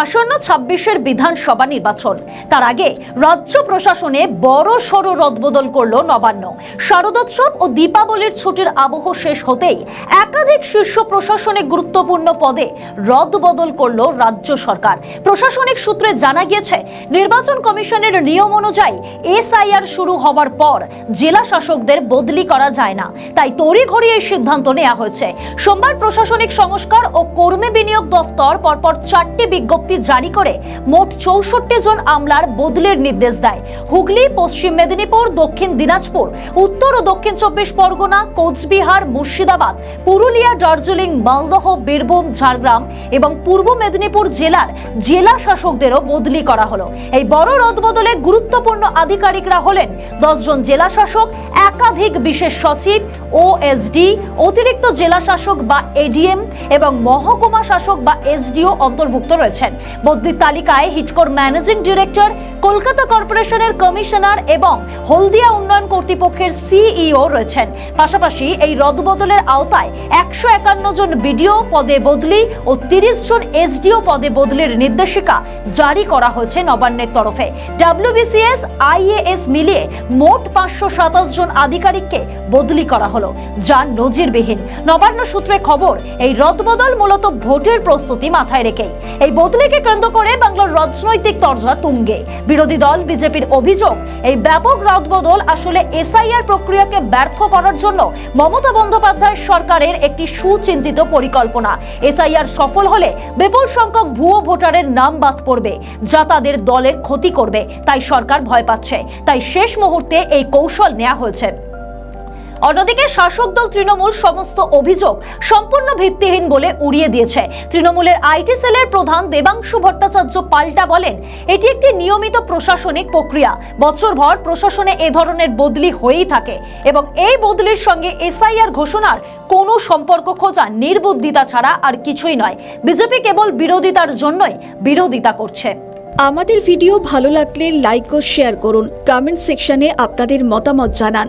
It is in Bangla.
আসন্ন ছাব্বিশের বিধানসভা নির্বাচন। তার আগে রাজ্য প্রশাসনে বড় সড় রদবদল করল নবান্ন। শারদোৎসব ও দীপাবলির ছুটির আবহ শেষ হতেই একাধিক শীর্ষ প্রশাসনিক গুরুত্বপূর্ণ পদে রদবদল করল রাজ্য সরকার। প্রশাসনিক সূত্রে জানা গিয়েছে, নির্বাচন কমিশনের নিয়ম অনুযায়ী এসআইআর শুরু হবার পর জেলা শাসকদের বদলি করা যায় না। তাই তড়িঘড়ি এই সিদ্ধান্ত নেওয়া হয়েছে। সোমবার প্রশাসনিক সংস্কার ও কর্মী বিনিয়োগ দফতর পরপর চারটি বিজ্ঞপ্তি জারি করে মোট চৌষট্টি জন আমলার বদলির নির্দেশ দেয়। হুগলি, পশ্চিম মেদিনীপুর, দক্ষিণ দিনাজপুর, উত্তর ও দক্ষিণ চব্বিশ পরগনা, কোচবিহার, মুর্শিদাবাদ, পুরুলিয়া, দার্জিলিং, মালদহ, বীরভূম, ঝাড়গ্রাম এবং পূর্ব মেদিনীপুর জেলার জেলা শাসকদেরও বদলি করা হলো। এই বড় রদবদলে গুরুত্বপূর্ণ আধিকারিকরা হলেন দশজন জেলা শাসক, একাধিক বিশেষ সচিব, ওএসডি, অতিরিক্ত জেলা শাসক বা এডিএম এবং মহকুমা শাসক বা এসডিও অন্তর্ভুক্ত রয়েছেন। বদলির তালিকায় হিটকোর ম্যানেজিং ডিরেক্টর, কলকাতা কর্পোরেশনের কমিশনার এবং হলদিয়া উন্নয়ন কর্তৃপক্ষের সিইও রয়েছেন। পাশাপাশি এই রদবদলের আওতায় একশো একান্ন জন বিডিও পদে বদলি ও তিরিশ জন এসডিও পদে বদলির নির্দেশিকা জারি করা হয়েছে নবান্নের তরফে। ডাব্লিউবিসিএস, আইএএস মিলিয়ে মোট পাঁচশো সাতাশ জন আধিকারিককে বদলি করা হলো, যা নজিরবিহীন। নবান্ন সূত্রে খবর, এই রদবদল মূলত ভোটের প্রস্তুতি মাথায় রেখেই। এই বদলিকে কেন্দ্র করে বাংলার রাজনৈতিক তরজা তুঙ্গে। বিরোধী দল বিজেপির অভিযোগ, এই ব্যাপক রদবদল আসলে এসআইআর প্রক্রিয়াকে ব্যর্থ করার জন্য মমতা বন্দ্যোপাধ্যায়ের সরকারের একটি সুচিন্তিত পরিকল্পনা। এসআইআর সফল হলে বিপুল সংখ্যক ভুয়ো ভোটারের নাম বাদ পড়বে, যা তাদের দলের ক্ষতি করবে। তাই সরকার ভয় পাচ্ছে। তাই শেষ মুহূর্তে এই কৌশল নেওয়া হয়েছে। অন্যদিকে শাসক দল তৃণমূল সমস্ত অভিযোগ সম্পূর্ণ ভিত্তিহীন বলে উড়িয়ে দিয়েছে। তৃণমূলের আইটি সেলের প্রধান দেবাংশু ভট্টাচার্য পাল্টা বলেন, এটি একটি নিয়মিত প্রশাসনিক প্রক্রিয়া। বছরভর প্রশাসনে এ ধরনের বদলি হয়েই থাকে এবং এই বদলির সঙ্গে এসআইআর ঘোষণার কোনো সম্পর্ক খোঁজা নির্বুদ্ধিতা ছাড়া আর কিছুই নয়। বিজেপি কেবল বিরোধিতার জন্যই বিরোধিতা করছে। আমাদের ভিডিও ভালো লাগলে লাইক ও শেয়ার করুন। কমেন্ট সেকশনে আপনাদের মতামত জানান।